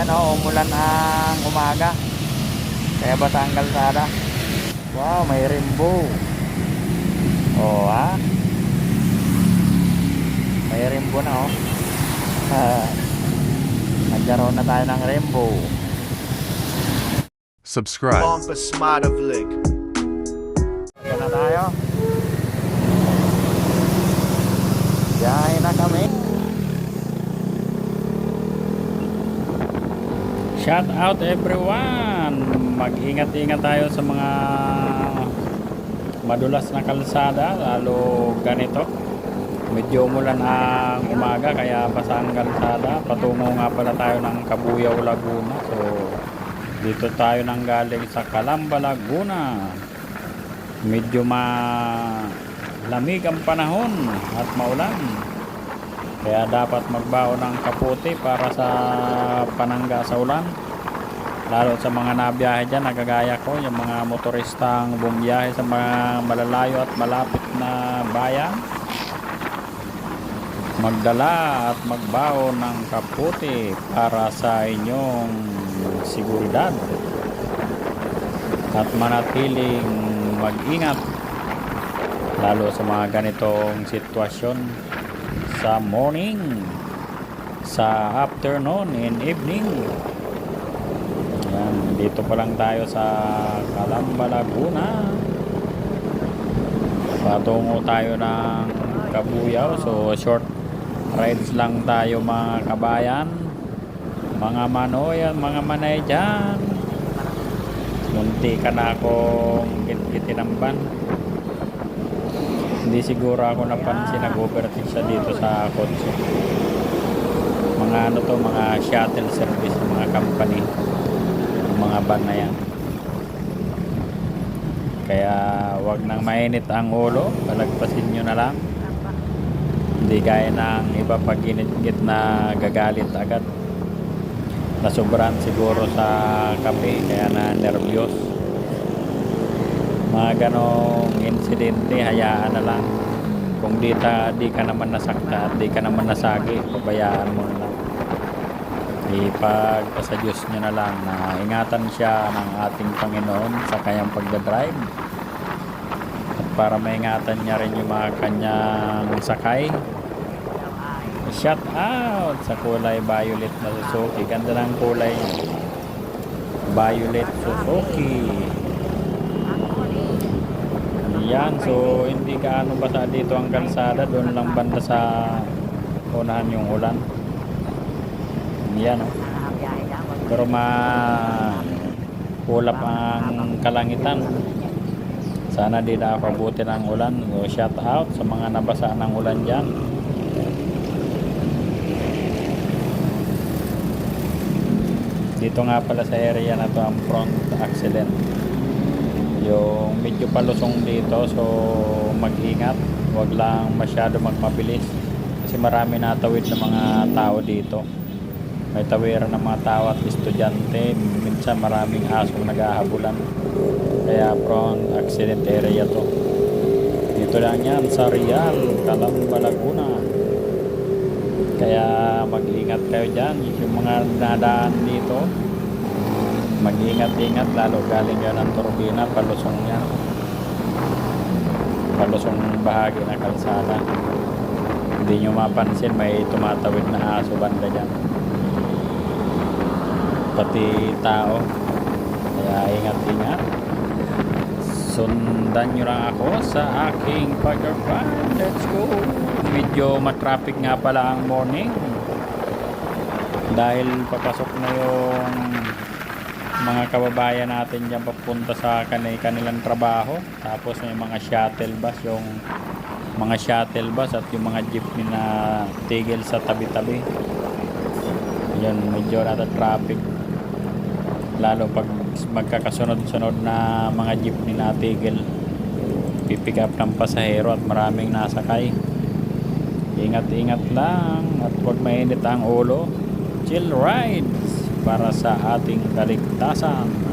Yan o, umulan ang umaga. Kaya basa ang kalsada. Wow, may rainbow. Oh, ha? May rainbow na oh. Nagkaroon na tayo ng rainbow. Subscribe. Bomba Smart of Lick. Kaya na tayo. Biyahe na kami. Shout out everyone! Mag-ingat-ingat tayo sa mga madulas na kalsada, lalo ganito. Medyo umulan ang umaga kaya basa ang kalsada. Patungo nga pala tayo ng Kabuyaw, Laguna. So, dito tayo nang galing sa Calamba, Laguna. Medyo malamig ang panahon at maulan. Kaya dapat magbaon ng kaputi para sa panangga sa ulan. Lalo sa mga nabiyahe dyan, nagagaya ko, yung mga motoristang bumiyahe sa mga malalayo at malapit na bayan. Magdala at magbaon ng kaputi para sa inyong seguridad at manatiling mag-ingat lalo sa mga ganitong sitwasyon sa morning sa afternoon and evening. Ayan, dito pa lang tayo sa Calamba, Laguna. Patungo tayo ng Kabuyaw. So short rides lang tayo mga kabayan. Mga manoy at mga manay dyan. Munti ka na akong kitinamban hindi siguro ako napansin nag-overtake siya dito sa kotse. Mga ano to mga shuttle service mga company. Yung mga van na yan. Kaya wag nang mainit ang ulo. Palagpasin nyo na lang. Hindi gaya ng iba pag ginit na gagalit agad. Nasobran siguro sa kape kaya na nervyos mga ganong insidente hayaan na lang. Kung di, ta, di ka naman nasakta di ka naman nasagi pabayaan mo na lang. Ipagpasa Diyos nyo na lang na ingatan siya ng ating Panginoon sa kanyang pagdadrive. At para maingatan niya rin yung mga kanyang sakay. Shout out sa kulay violet na Suzuki. Ganda ng kulay niya. Violet Suzuki yan so hindi gaano basa dito ang kalsada doon lang banda sa unahan yung ulan. Yan oh. pero ma kulap ang kalangitan. Sana di na pabuti ng ulan. So shout out sa mga nabasa ng ulan dyan. Dito nga pala sa area na to ang front accident yung medyo palusong dito so mag-ingat. Wag lang masyado magmabilis. Kasi marami natawid ng mga tao dito. May tawiran ng mga tao at estudyante. Minsan maraming asong naghahabulan. Kaya prone accident area to. Dito lang yan sa Real Calamba Laguna kaya mag-ingat kayo dyan. Yung mga nadaan dito mag-ingat-ingat lalo galing yan ng turbina palusong yan palusong bahagi ng kalsada. Hindi nyo mapansin may tumatawid na aso banda dyan. Pati tao. Kaya ingat-ingat. Sundan nyo lang ako sa aking pag-ride let's go! Medyo matraffic nga pala ang morning. Dahil papasok na yung mga kababayan natin dyan papunta sa kanil kanilang trabaho. Tapos may mga shuttle bus yung mga shuttle bus at yung mga jeepney na tigil sa tabi-tabi. Yun medyo nata traffic lalo pag magkakasunod-sunod na mga jeepney na tigil pipick up ng pasahero at maraming nasakay. Ingat-ingat lang at huwag mainit ang ulo. Chill rides para sa ating kaligtasan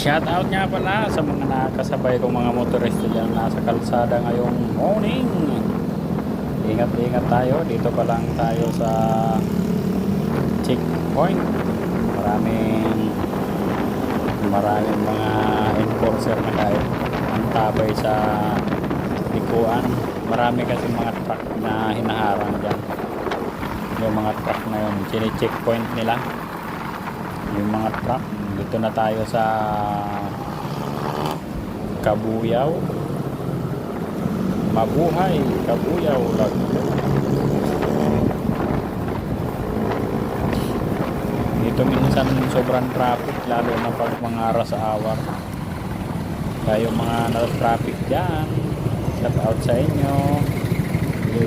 Shout out nga pala sa mga nakasabay kong mga motorista dyan nasa kalsada ngayong morning. Ingat-ingat tayo. Dito pa lang tayo sa checkpoint. Maraming maraming mga enforcer na tayo. Ang tabay sa likuan. Marami kasi mga truck na hinaharang dyan. Yung mga truck na yun. Chine-checkpoint nila. Yung mga truck. Dito na tayo sa Kabuyaw. Mabuhay, Kabuyaw. Dito minsan sobrang traffic lalo na pag mga rush hour. Yung mga na-traffic dyan, shout out sa inyo.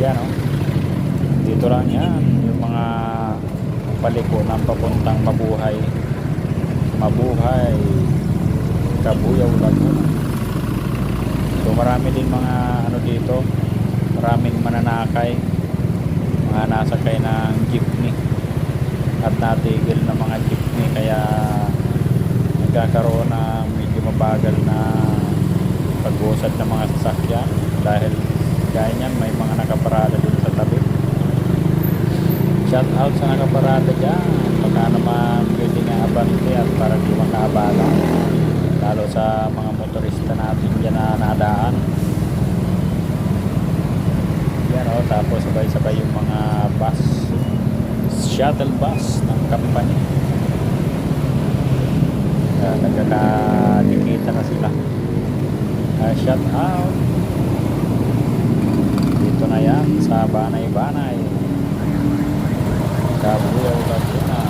Yan oh. Dito lang yan, yung mga paliko ng papuntang mabuhay. Mabuhay, Kabuyaw, Laguna. So marami din mga ano dito, maraming mananakay, mga nasakay ng jeepney. At natigil na mga jeepney. Kaya nagkakaroon na medyo mabagal na pag-usad ng mga sasakyan. Dahil gaya may mga nakaparada din sa tabi. Shout out sa nakaparada dyan. Baka naman abante at para di makaabala lalo sa mga motorista natin dyan na nadaan. Yan o tapos sabay-sabay yung mga bus shuttle bus ng company. Uh, nagkakadikita na sila. Uh, shout out. Dito na yan sa Banay-Banay. Kabuyaw Laguna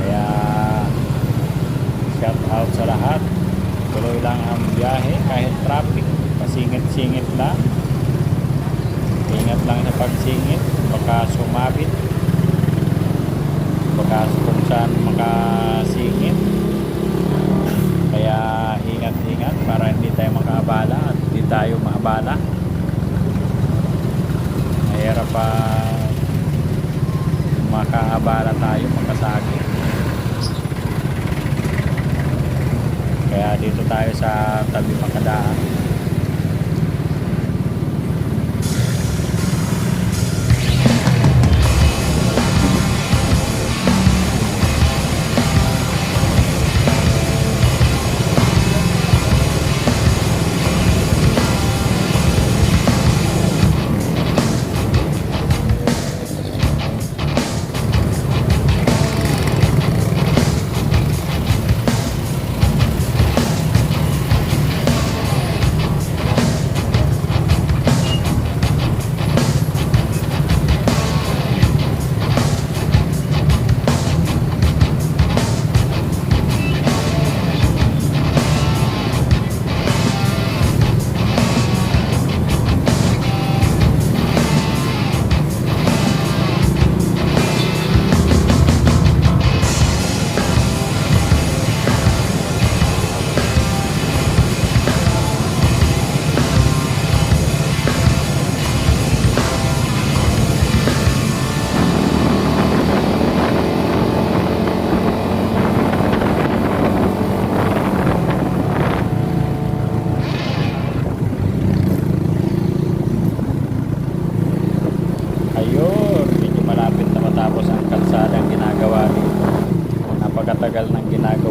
kaya shout out sa lahat. Tuloy lang ang biyahe kahit traffic. Pasingit-singit lang. Ingat lang sa pagsingit baka sumabit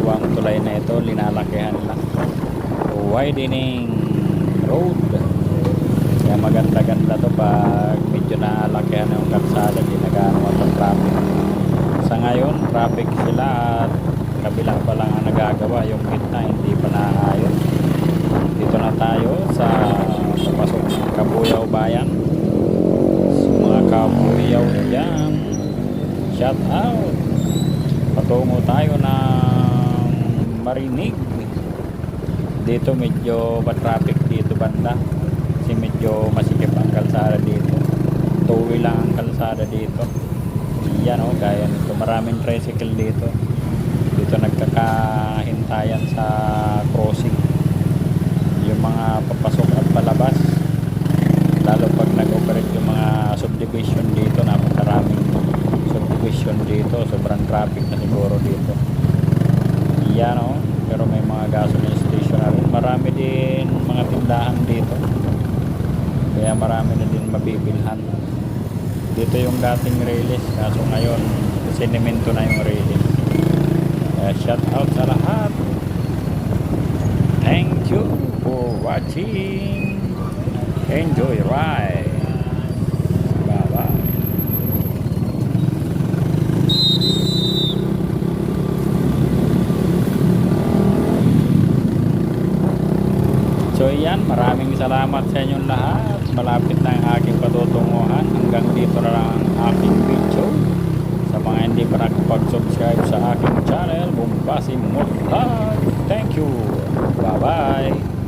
ginagawang tulay na ito, linalakihan lang. Widening road. Kaya maganda-ganda to pag medyo nalakihan yung kalsada, di nagano ang traffic. Sa ngayon, traffic sila at kabila pa lang ang nagagawa, yung gitna hindi pa naayos. Dito na tayo sa papasok ng Kabuyaw Bayan mga kabuyaw dyan shout out patungo tayo ng marinig. Dito medyo traffic dito banda? Kasi medyo masikip ang kalsada dito. Tuwi lang ang kalsada dito. Yan o gaya nito. Maraming tricycle dito. Dito nagkakahintayan sa crossing. Yung mga papasok at palabas. Lalo pag nag-operate yung mga subdivision dito napakaraming subdivision dito. Sobrang traffic na siguro dito Yan o. Pero may mga gasoline station rin. Marami din mga tindahan dito. Kaya marami na din mabibilhan. Dito yung dating release. Kaso ngayon, sinemento na yung release. Kaya shout out sa lahat. Thank you for watching. Enjoy ride. Ayan, maraming salamat sa inyong lahat. Malapit na ang aking patutunguhan. Hanggang dito na lang ang aking video. Sa mga hindi pa nakapag-subscribe sa aking channel, Bumbasi Multi Vlog. Thank you. Bye-bye.